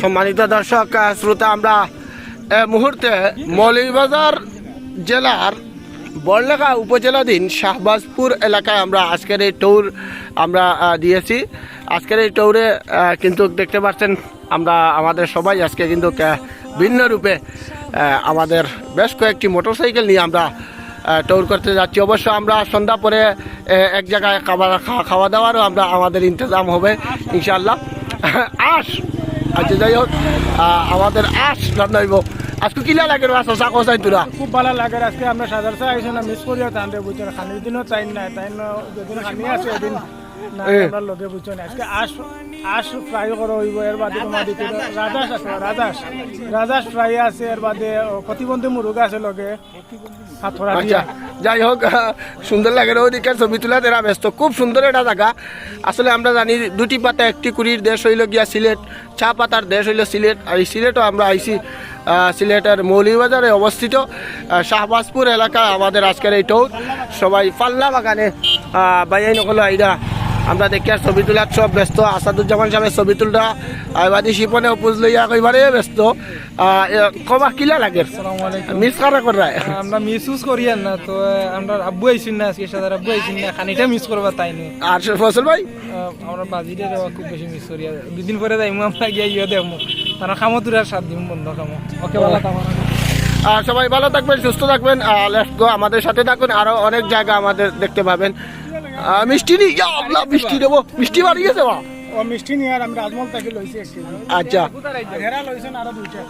সম্মানিত দর্শক শ্রোতা, আমরা এই মুহূর্তে মৌলভীবাজার জেলার বড়লেখা উপজেলাধীন শাহবাজপুর এলাকায় আমরা আজকের এই ট্যুর আমরা দিয়েছি। আজকের এই ট্যুরে কিন্তু দেখতে পাচ্ছেন আমরা আমাদের সবাই আজকে কিন্তু ভিন্ন রূপে আমাদের বেশ কয়েকটি মোটরসাইকেল নিয়ে আমরা ট্যুর করতে যাচ্ছি। অবশ্য আমরা সন্ধ্যা পরে এক জায়গায় খাবার খাওয়া দাওয়ারও আমরা, আমাদের ইন্তজাম হবে ইনশাল্লাহ আস! আচ্ছা যাই হোক আমাদের আস রান্নাইব আজকে কিলা লাগে আসো চা চাই তোরা খুব ভালো লাগে আজকে আমরা সাজার চা আইসো না, মিস করি, তাহলে বুঝছ, খানির দিনও চাই না তাই যেদিন খানি আছে এদিন। আমরা লগে বুঝছ না। আজকে আশ আশ ফ্রাই করো হইব এর বাদে তোমার দিতে রাজাস আছে রাজাস রাজাস ফ্রাই আছে এর বাদে ও প্রতিবন্ধী মুরগা আছে লগে। হাতড়া আচ্ছা দিয়া। যাই হোক সুন্দর লাগে ওদিকে ছবি তোলা তেরা ব্যস্ত খুব সুন্দর একটা জায়গা। আসলে আমরা জানি দুটি পাতা একটি কুড়ির দেশ হইল গিয়া সিলেট চা পাতার দেশ হইল সিলেট। আর এই সিলেটও আমরা আইছি আহ, সিলেটের মৌলিবাজারে অবস্থিত। শাহবাজপুর এলাকা আমাদের আজকের এই টৌর সবাই পাল্লা বাগানে বাইয়াই নকল আইরা আমরা দেখি আর ছবি তোলার সব ব্যস্ত। আসাদুজ্জামান সাহেবের ছবি তুলটা আইবাদি শিপনে উপোজ লইয়া কইবারে ব্যস্ত। কবা কিলা লাগে? মিস কারা করায় আমরা মিস ইউজ করি না তো আমরা আব্বু আইসিন না আজকে সাজার আব্বু আইসিন না খানিটা মিস করবা তাই নি। আর ফসল ভাই? আমরা বাজিটা খুব বেশি মিস করি আর দুদিন পরে যাইমু আমরা গিয়ে ইয়ে দেবো তারা খামো তোর আর সাত দিন বন্ধ খামো। ওকে ভালো খামো আর সবাই ভালো থাকবেন সুস্থ থাকবেন। আমাদের সাথে থাকুন। আরও অনেক জায়গা আমাদের দেখতে পাবেন। মিষ্টি নি ইয়া আল্লাহ মিষ্টি দেবো। মিষ্টি বাড়ি গেছে বা ও মিষ্টি নিয়ে আর আমি রাজমহল থেকে লইছি আচ্ছা। হেরা লইছেন আরও দুইটা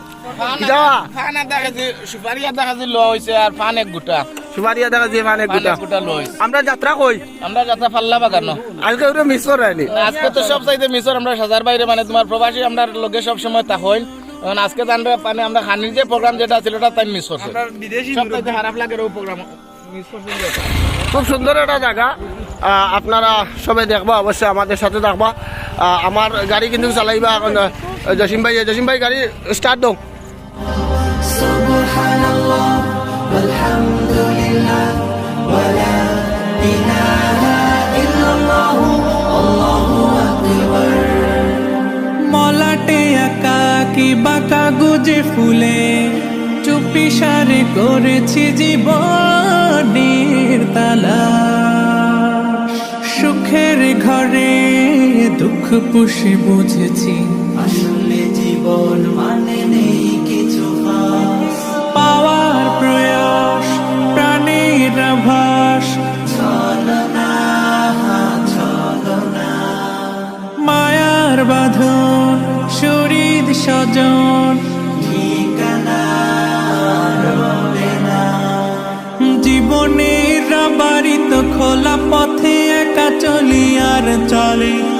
ফান দেখা যায় সুপারি আর দেখা যায় ল হয়েছে আর ফান এক গোটা। সুপারিয়া দেখা যে মানে ফান গুটা। এক গোটা আমরা যাত্রা কই? আমরা যাত্রা ফাল্লা বাগানো। আজকে মিস করায়নি আজকে তো সব চাইতে মিশর আমরা সাজার বাইরে মানে তোমার প্রবাসী আমরা লোকে সব সময় তা হইন এখন আজকে আমরা মানে আমরা খানির যে প্রোগ্রাম যেটা ছিল ওটা তাই মিস করছে বিদেশি সব চাইতে খারাপ লাগে ও প্রোগ্রাম মিস করছে খুব সুন্দর একটা জায়গা আপনারা সবাই দেখবা, অবশ্যই আমাদের সাথে থাকবা। আমার গাড়ি কিন্তু চালাইবা এখন জসিম ভাই জসিম ভাই, গাড়ি স্টার্ট দৌ মলাটে একা কি বাঁকা গুজে ফুলে? চুপিসারে করেছি জীবনী দুঃখ পুষে বুঝেছি। আসলে জীবন মানে নেই কিছু পাওয়ার প্রয়াস প্রাণের আভাস। না মায়ার বাঁধন শরীর স্বজন জীবনের বাড়িত খোলা পথে একা চলি আর চলে।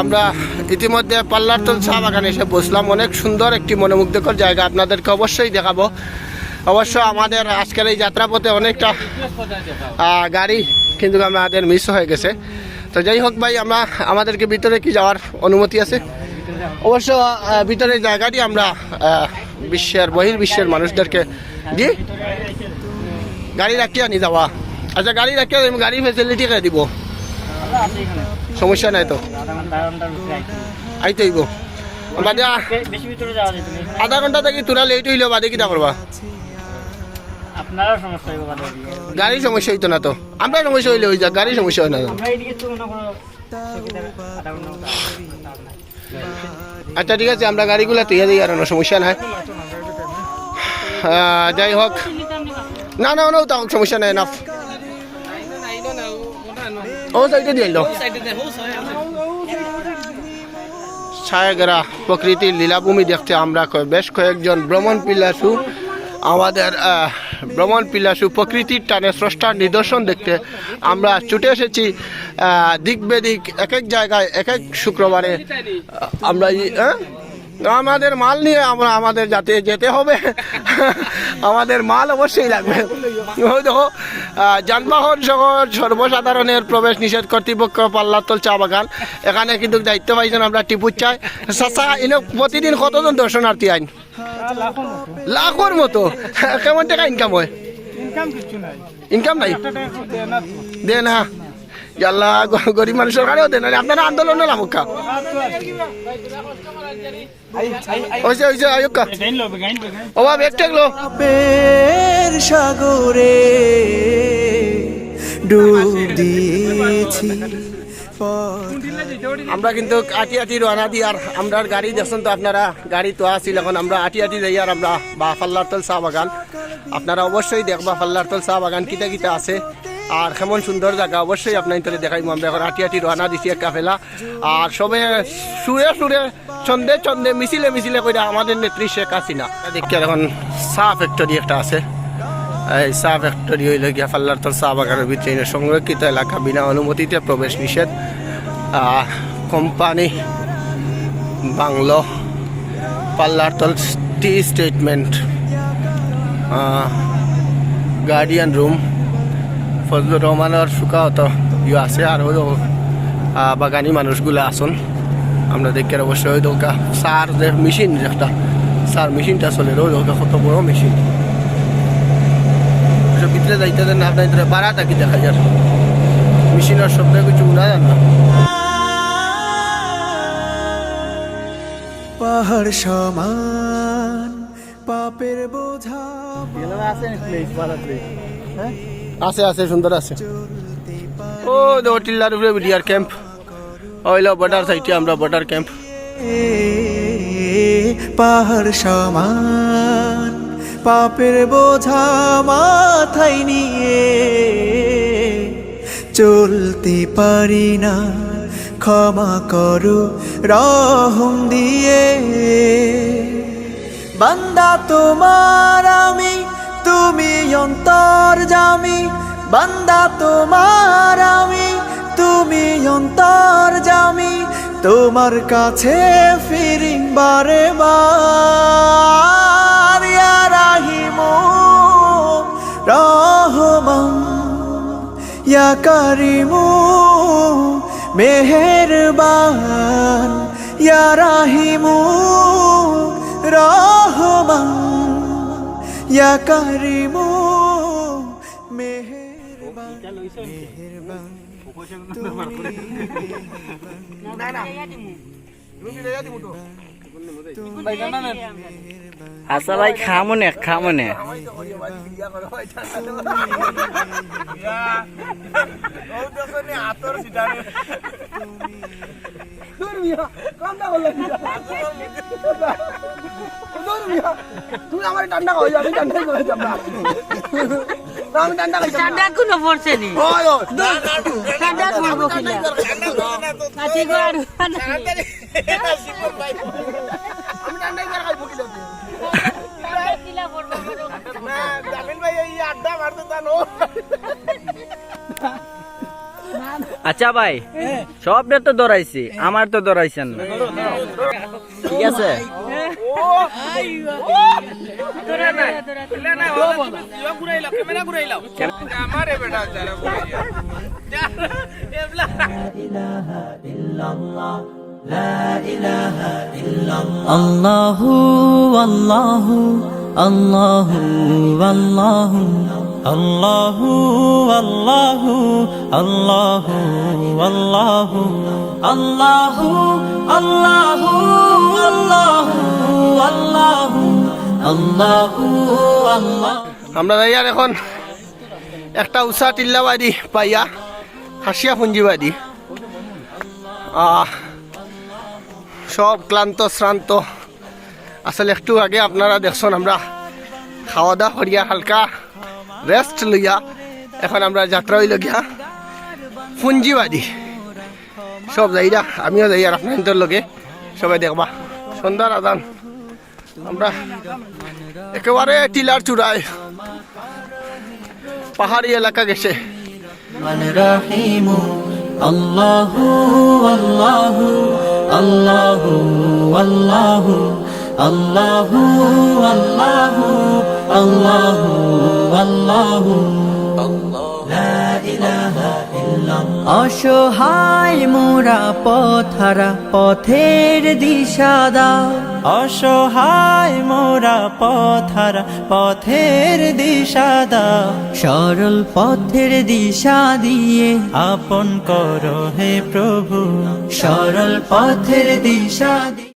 আমরা ইতিমধ্যে পাল্লারতল চা বাগানে এসে বসলাম। অনেক সুন্দর একটি মনোমুগ্ধকর জায়গা। আপনাদেরকে অবশ্যই দেখাবো। অবশ্য আমাদের আজকের এই যাত্রাপথে অনেকটা গাড়ি কিন্তু আমাদের মিস হয়ে গেছে। তো যাই হোক ভাই, আমরা আমাদেরকে ভিতরে কি যাওয়ার অনুমতি আছে? অবশ্য ভিতরের জায়গাটি আমরা বিশ্বের, বহির বিশ্বের মানুষদেরকে দিই গাড়ি রাখিয়া নি যাওয়া। আচ্ছা গাড়ি রাখিয়া গাড়ি ফেসিলিটি কে দিব? সমস্যা নাই তো? আইতে। আধা ঘণ্টা থেকে তোরা লেট হইলে, বাদে কিটা করবা? গাড়ি সমস্যা হইতো না তো। আমরা সমস্যা হইলে হয়ে যাক গাড়ি সমস্যা হয় না আচ্ছা ঠিক আছে, আমরা গাড়িগুলো তুইয়া দিই, আর সমস্যা নাই। যাই হোক। না না না তাও সমস্যা নাই না ও সাইডে দিয়ে প্রকৃতির লীলাভূমি দেখতে আমরা বেশ কয়েকজন ভ্রমণ পিলাসু আমাদের ভ্রমণ পিলাসু প্রকৃতির টানে স্রষ্টার নিদর্শন দেখতে আমরা ছুটে এসেছি দিক বেদিক এক এক জায়গায় এক এক শুক্রবারে আমরা? আমাদের মাল নিয়ে আমরা আমাদের যাতে যেতে হবে। আমাদের মাল অবশ্যই লাগবে। যানবাহন সহ সর্বসাধারণের প্রবেশ নিষেধ কর্তৃপক্ষ পাল্লাতল চা বাগান। এখানে কিন্তু দায়িত্ব পাইছেন আমরা টিপুর চাই। চাচা এনে প্রতিদিন কতজন দর্শনার্থী আইন? লাখর মতো। কেমন টাকা ইনকাম হয়? ইনকাম নাই। দে না জাল্লা গরিব মানুষের কারেও দেন আপনারা আন্দোলনে লামুকা। হয়েছে হয়েছে আয়ুকা গাইন লো গাইন গাইন ব্যাগ টেকলো সাগরে ডুব দিয়েছি আমরা কিন্তু আটি আটি রওনা দিই আর আমরা গাড়ি দেখছেন তো আপনারা গাড়ি তো আসছিল এখন আমরা আটি আটি যাই আর আমরা বা ফাল্লারতল চা বাগান আপনারা অবশ্যই দেখবা ফাল্লারতল চা বাগান কিতা কিতা আছে। আর কেমন সুন্দর জায়গা, অবশ্যই আপনার ইন্তরে দেখাইবো আমরা এখন আটি আটি রওনা দিছি এক কাফেলা। আর সবে সুরে সুরে চন্দে চন্দে মিছিলে মিছিলে করে আমাদের নেত্রী শেখ হাসিনা। দেখি এখন চা ফ্যাক্টরি একটা আছে। এই চা ফ্যাক্টরি হইল গিয়া ফাল্লারতল চা বাগানের ভিতরে। সংরক্ষিত এলাকা, বিনা অনুমতিতে প্রবেশ নিষেধ। কোম্পানি বাংলো পাল্লারতল টি স্টেটমেন্ট গার্ডিয়ান রুম ফজলুর রহমানের সুকাহত ইয়ে আছে আর আহ, বাগানি মানুষগুলো আসুন আমরা দেখি আর অবশ্যই ওই দোকা সার যে মেশিন একটা সার মেশিনটা চলে ওই দোকা কত বড় মেশিন। ভিতরে যাইতে দেন না আপনার ভিতরে বাড়া থাকি দেখা যায় মেশিনের শব্দ কিছু উড়া যান না। পাহাড় সমান পাপের বোঝা আছে আছে সুন্দর আছে। ও দেখো টিল্লার উপরে বিডিআর ক্যাম্প। ওইলো বর্ডার সাইডে আমরা বর্ডার ক্যাম্প। পাহাড় সমান পাপের বোঝা মাথায় নিয়ে চলতে পারি না ক্ষমা করো রহম দিয়ে। বান্দা তোমার আমি তুমি অন্তর জামি, বান্দা তোমার আমি। তুমি অন্তর জামি, তোমার কাছে ফিরি বারে। বার রাহিমু রহমান, ইয়া কারিমু মেহেরবান। ইয়া রাহিমু রহমান। ইয়া কারিমু মেহেরবান মেহেরবান আচ্ছা ভাই খামনে খামনে তুমি আমার ঠান্ডা খাওয়াই আমি ঠান্ডা করে যাব আমি ঠান্ডা খাই ঠান্ডা কোনো পড়ছে নি ওই ওই ঠান্ডা পড়ব কিনা আচ্ছা গো আর আচ্ছা ভাই সব তো দৌড়াইছি, আমার তো দৌড়াইছেন না। ঠিক আছে? আল্লাহু আল্লাহু আল্লাহু আল্লাহু। আল্লাহু আল্লাহু আল্লাহু আল্লাহু আল্লাহু আল্লাহু আল্লাহু আল্লাহু আল্লাহু আল্লাহ। আমরা যাই আর এখন একটা উষা টিল্লাবাদী পাইয়া হাসিয়া পুঞ্জিবাদী আহ, সব ক্লান্ত শ্রান্ত। আসলে একটু আগে আপনারা দেখছেন আমরা খাওয়া দাওয়া করিয়া হালকা রেস্ট লইয়া এখন আমরা যাত্রা হইল গিয়া পুঞ্জিবাদী সব যাই যা আমিও যাই আর আপনার লগে সবাই দেখবা সন্ধ্যার আদান আমরা একেবারে টিলার চূড়ায় পাহাড়ি এলাকা গেছে আল্লাহু আল্লাহু আল্লাহু আল্লাহু আল্লাহু الله الله الله الله لا إله إلا الله অসহায় মোরা পথারা পথের দিশা দাও অসহায় মোরা পথারা পথের দিশা দাও সরল পথের দিশা দিয়ে আপন করো হে প্রভু সরল পথের দিশা দিয়ে